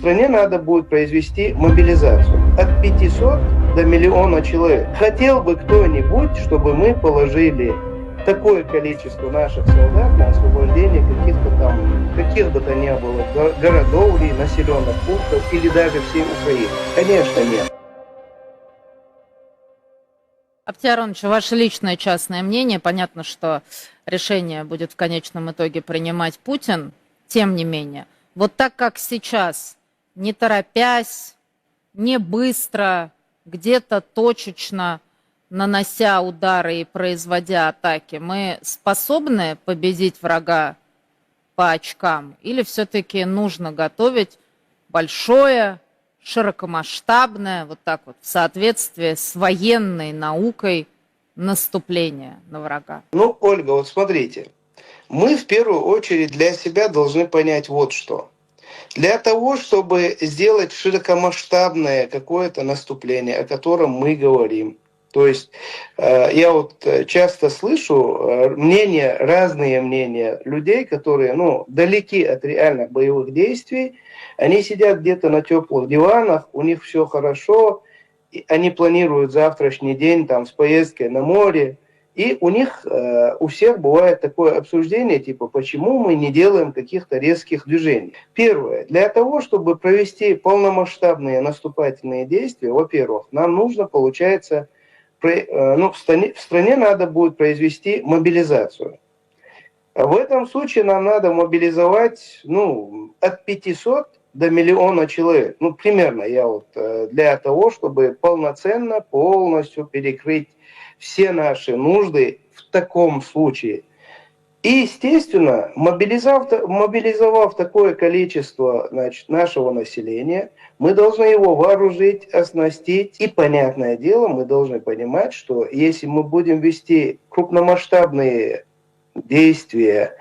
стране надо будет произвести мобилизацию от 500 до миллиона человек. Хотел бы кто-нибудь, чтобы мы положили такое количество наших солдат на освобождение каких-то там, каких бы то ни было, го- городов или населенных пунктов, или даже всей Украины? Конечно, нет. Аптия Аронович, ваше личное частное мнение. Понятно, что решение будет в конечном итоге принимать Путин. Тем не менее, вот так как сейчас, не торопясь, не быстро, где-то точечно нанося удары и производя атаки, мы способны победить врага по очкам? Или все-таки нужно готовить большое, широкомасштабное, вот так вот, в соответствии с военной наукой наступление на врага? Ну, Ольга, вот смотрите, мы в первую очередь для себя должны понять вот что. Для того, чтобы сделать широкомасштабное какое-то наступление, о котором мы говорим, то есть э, я вот э, часто слышу э, мнения, разные мнения людей, которые ну, далеки от реальных боевых действий, они сидят где-то на теплых диванах, у них все хорошо, и они планируют завтрашний день там с поездкой на море, и у них, э, у всех бывает такое обсуждение, типа, почему мы не делаем каких-то резких движений. Первое, для того, чтобы провести полномасштабные наступательные действия, во-первых, нам нужно, получается, э, ну, в, стране, в стране надо будет произвести мобилизацию. А В этом случае нам надо мобилизовать ну, от 500 до миллиона человек. Ну, примерно я вот э, для того, чтобы полноценно, полностью перекрыть все наши нужды в таком случае. И, естественно, мобилизовав, мобилизовав такое количество значит, нашего населения, мы должны его вооружить, оснастить. И, понятное дело, мы должны понимать, что если мы будем вести крупномасштабные действия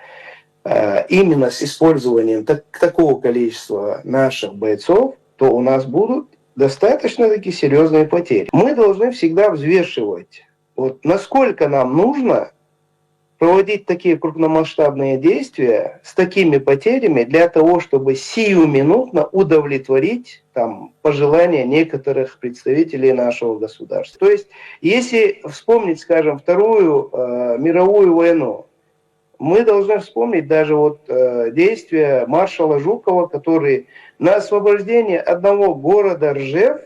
именно с использованием так- такого количества наших бойцов, то у нас будут достаточно таки серьезные потери. Мы должны всегда взвешивать, вот насколько нам нужно проводить такие крупномасштабные действия с такими потерями для того, чтобы сиюминутно удовлетворить там, пожелания некоторых представителей нашего государства. То есть, если вспомнить, скажем, Вторую э, мировую войну, мы должны вспомнить даже вот э, действия маршала Жукова, который на освобождение одного города Ржев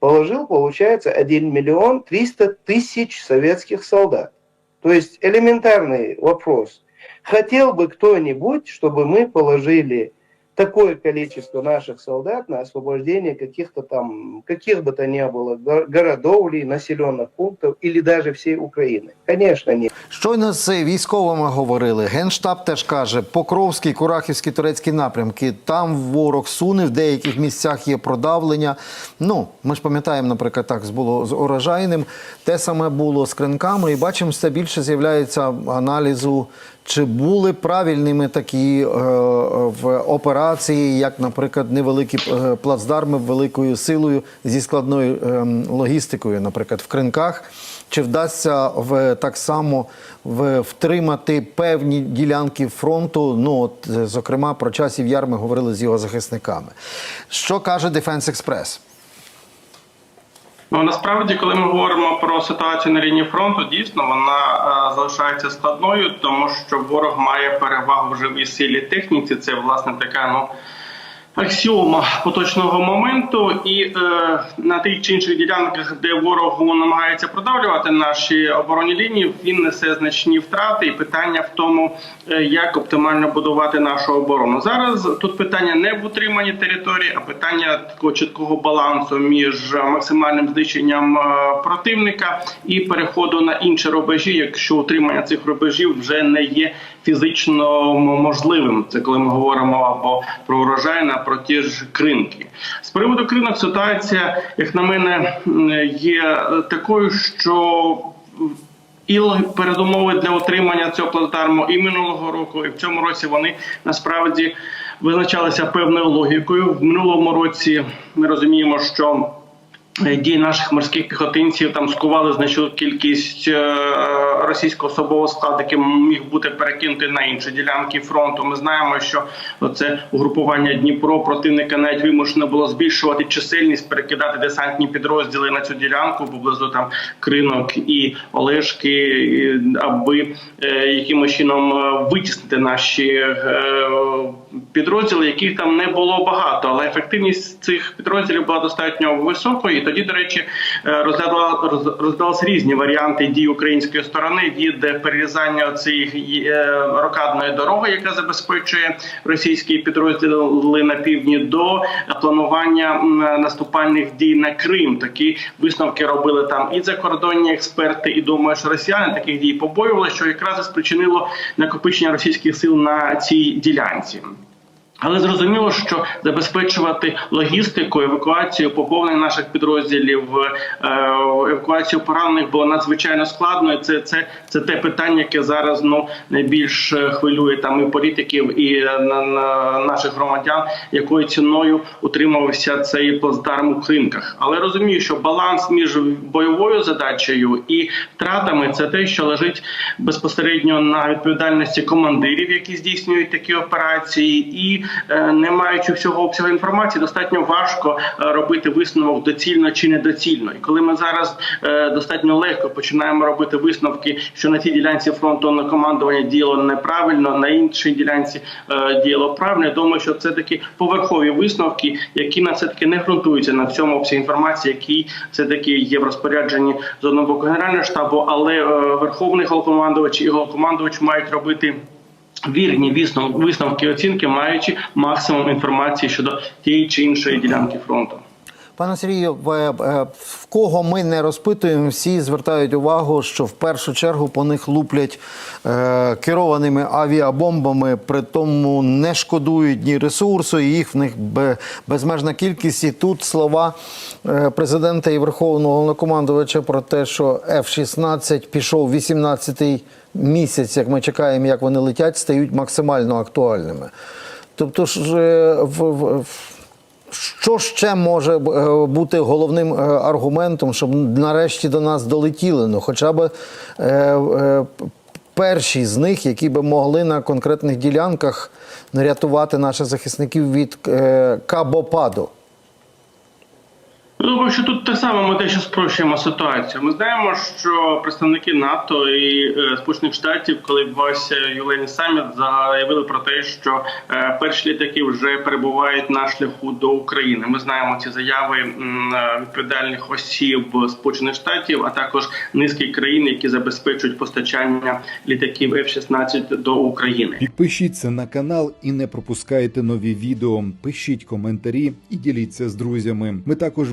положил, получается, 1 миллион 300 тысяч советских солдат. То есть элементарный вопрос. Хотел бы кто-нибудь, чтобы мы положили такое количество наших солдат на освобождение каких-то там, каких бы то ни было го- городов или населенных пунктов, или даже всей Украины? Конечно, нет. Щойно з військовими говорили. Генштаб теж каже, Покровський, Курахівський, турецькі напрямки. Там ворог суне, в деяких місцях є продавлення. Ну, ми ж пам'ятаємо, наприклад, так було з урожайним. Те саме було з кринками, і бачимо, все більше з'являється аналізу. чи були правильними такі е, в операції, як, наприклад, невеликі е, плацдарми великою силою зі складною е, логістикою, наприклад, в кринках? Чи вдасться в так само в, втримати певні ділянки фронту? Ну, от, е, зокрема, про часів яр ми говорили з його захисниками. Що каже Дефенс Експрес? Ну насправді, коли ми говоримо про ситуацію на лінії фронту, дійсно вона е, залишається складною, тому що ворог має перевагу в живій силі техніці. Це власне така ну. Аксіома поточного моменту, і е, на тих чи інших ділянках, де ворогу намагається продавлювати наші оборонні лінії, він несе значні втрати. І питання в тому, е, як оптимально будувати нашу оборону. Зараз тут питання не в утриманні території, а питання такого чіткого балансу між максимальним знищенням е, противника і переходу на інші рубежі, якщо утримання цих рубежів вже не є фізично можливим. Це коли ми говоримо або про урожай, на про ті ж кринки. З приводу кринок ситуація, як на мене, є такою, що і передумови для отримання цього плацдарму і минулого року, і в цьому році вони насправді визначалися певною логікою. В минулому році ми розуміємо, що дії наших морських піхотинців там скували значну кількість е, російського особового складу, який міг бути перекинутий на інші ділянки фронту. Ми знаємо, що це угрупування Дніпро противника навіть вимушено було збільшувати чисельність, перекидати десантні підрозділи на цю ділянку поблизу там кринок і Олешки, аби е, якимось чином е, витіснити наші е, підрозділи, яких там не було багато, але ефективність цих підрозділів була достатньо високою. І тоді, до речі, е, розглядалися різні варіанти дій української сторони від перерізання цієї е, рокадної дороги, яка забезпечує російські підрозділи на півдні, до планування наступальних дій на Крим. Такі висновки робили там і закордонні експерти, і думаю, що росіяни таких дій побоювалися, що якраз спричинило накопичення російських сил на цій ділянці. Але зрозуміло, що забезпечувати логістику, евакуацію, поповнення наших підрозділів, е, евакуацію поранених було надзвичайно складно. І це, це, це те питання, яке зараз ну найбільш е, хвилює там і політиків, і е, на, на наших громадян, якою ціною утримувався цей плацдарм у кринках. Але розумію, що баланс між бойовою задачею і втратами це те, що лежить безпосередньо на відповідальності командирів, які здійснюють такі операції, і не маючи всього обсягу інформації, достатньо важко е, робити висновок доцільно чи недоцільно. І коли ми зараз е, достатньо легко починаємо робити висновки, що на цій ділянці фронту на командування діяло неправильно, на іншій ділянці е, діяло правильно. Я думаю, що це такі поверхові висновки, які на все таки не ґрунтуються на всьому обсязі інформації, який все таки є в розпорядженні з одного боку генерального штабу, але е, верховний головнокомандувач і головнокомандувач мають робити. Вірні висновки, оцінки, маючи максимум інформації щодо тієї чи іншої ділянки фронту. Пане Сергію, в, е, в кого ми не розпитуємо, всі звертають увагу, що в першу чергу по них луплять е, керованими авіабомбами, при тому не шкодують ні ресурсу, і їх в них безмежна кількість. І тут слова е, президента і верховного головнокомандувача про те, що F-16 пішов 18-й місяць, як ми чекаємо, як вони летять, стають максимально актуальними. Тобто ж е, що ще може е, бути головним е, аргументом, щоб нарешті до нас долетіли? Ну, хоча б перші з них, які би могли на конкретних ділянках рятувати наших захисників від кабопаду. Думаю, що тут те саме ми дещо спрощуємо ситуацію. Ми знаємо, що представники НАТО і е, Сполучених Штатів, коли відбувався ювілейний саміт, заявили про те, що е, перші літаки вже перебувають на шляху до України. Ми знаємо ці заяви м, е, відповідальних осіб Сполучених Штатів, а також низки країн, які забезпечують постачання літаків F-16 до України. Підпишіться на канал і не пропускайте нові відео. Пишіть коментарі і діліться з друзями. Ми також